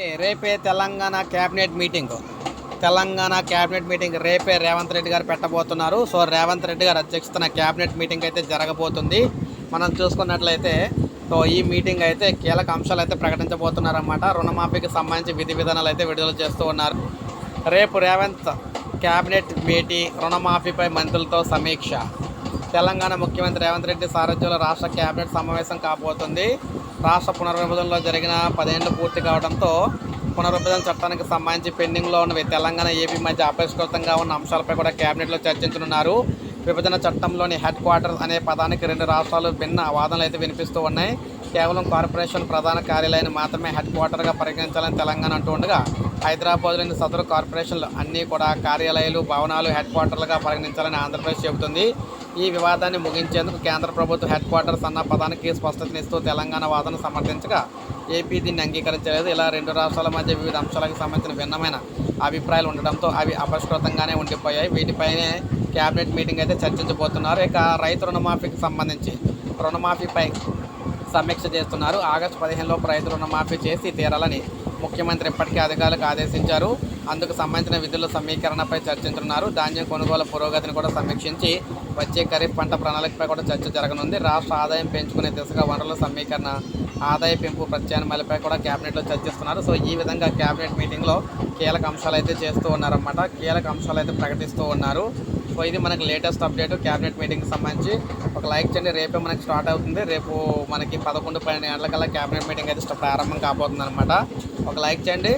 రేపే- రేపే Telangana cabinet meeting. Telangana cabinet meeting రేపే రేవంత్ రెడ్డి గారు పెట్టబోతున్నారు. సో రేవంత్ రెడ్డి గారు అధ్యక్షతన క్యాబినెట్ మీటింగ్ అయితే జరగబోతుంది. మనం చూసుకున్నట్లయితే సో ఈ మీటింగ్ అయితే కీలక అంశాలు అయితే ప్రకటించబోతున్నారన్నమాట. రుణమాఫీకి సంబంధించి విధి విధానాలు అయితే విడుదల చేస్తూ ఉన్నారు. రేపు రేవంత్ క్యాబినెట్ భేటీ రుణమాఫీపై మంత్రులతో సమీక్ష. తెలంగాణ ముఖ్యమంత్రి రేవంత్ రెడ్డి సారథ్యంలో రాష్ట్ర కేబినెట్ సమావేశం కాబోతుంది. రాష్ట్ర పునర్విభజనలో జరిగిన పదేళ్ళు పూర్తి కావడంతో పునర్విభజన చట్టానికి సంబంధించి పెండింగ్లో ఉన్నవి తెలంగాణ ఏపీ మధ్య అపరిష్కృతంగా ఉన్న అంశాలపై కూడా కేబినెట్లో చర్చించనున్నారు. విభజన చట్టంలోని హెడ్ క్వార్టర్స్ అనే పదానికి రెండు రాష్ట్రాలు భిన్న వాదనలు అయితే వినిపిస్తూ ఉన్నాయి. కేవలం కార్పొరేషన్ ప్రధాన కార్యాలయాన్ని మాత్రమే హెడ్ క్వార్టర్గా పరిగణించాలని తెలంగాణ అంటూ ఉండగా హైదరాబాద్లోని సదరు కార్పొరేషన్లు అన్నీ కూడా కార్యాలయాలు భవనాలు హెడ్ క్వార్టర్లుగా పరిగణించాలని ఆంధ్రప్రదేశ్ చెబుతుంది. ఈ వివాదాన్ని ముగించేందుకు కేంద్ర ప్రభుత్వ హెడ్ క్వార్టర్స్ అన్న పదానికి స్పష్టతనిస్తూ తెలంగాణ వాదన సమర్థించగా ఏపీ దీన్ని అంగీకరించలేదు. ఇలా రెండు రాష్ట్రాల మధ్య వివిధ అంశాలకు సంబంధించిన భిన్నమైన అభిప్రాయాలు ఉండడంతో అవి అపరిష్కృతంగానే ఉండిపోయాయి. వీటిపైనే క్యాబినెట్ మీటింగ్ అయితే చర్చించబోతున్నారు. ఇక రైతు రుణమాఫీకి సంబంధించి రుణమాఫీపై సమీక్ష చేస్తున్నారు. ఆగస్టు పదిహేనులో రైతు రుణమాఫీ చేసి తీరాలని ముఖ్యమంత్రి ఇప్పటికే అధికారులకు ఆదేశించారు. అందుకు సంబంధించిన విధుల సమీకరణపై చర్చించనున్నారు. ధాన్యం కొనుగోలు పురోగతిని కూడా సమీక్షించి వచ్చే ఖరీఫ్ పంట ప్రణాళికపై కూడా చర్చ జరగనుంది. రాష్ట్ర ఆదాయం పెంచుకునే దిశగా వనరుల సమీకరణ ఆదాయ పెంపు ప్రత్యామ్నాయాలపై కూడా కేబినెట్లో చర్చిస్తున్నారు. సో ఈ విధంగా కేబినెట్ మీటింగ్లో కీలక అంశాలు అయితే చేస్తూ ఉన్నారన్నమాట. కీలక అంశాలు అయితే ప్రకటిస్తూ ఉన్నారు. సో ఇది మనకి లేటెస్ట్ అప్డేట్ క్యాబినెట్ మీటింగ్కి సంబంధించి. ఒక లైక్ చేయండి. రేపే మనకి స్టార్ట్ అవుతుంది. రేపు మనకి పదకొండు పన్నెండు గంటలకల్లా క్యాబినెట్ మీటింగ్ అయితే ప్రారంభం కాబోతుంది అనమాట ఒక లైక్ చేయండి.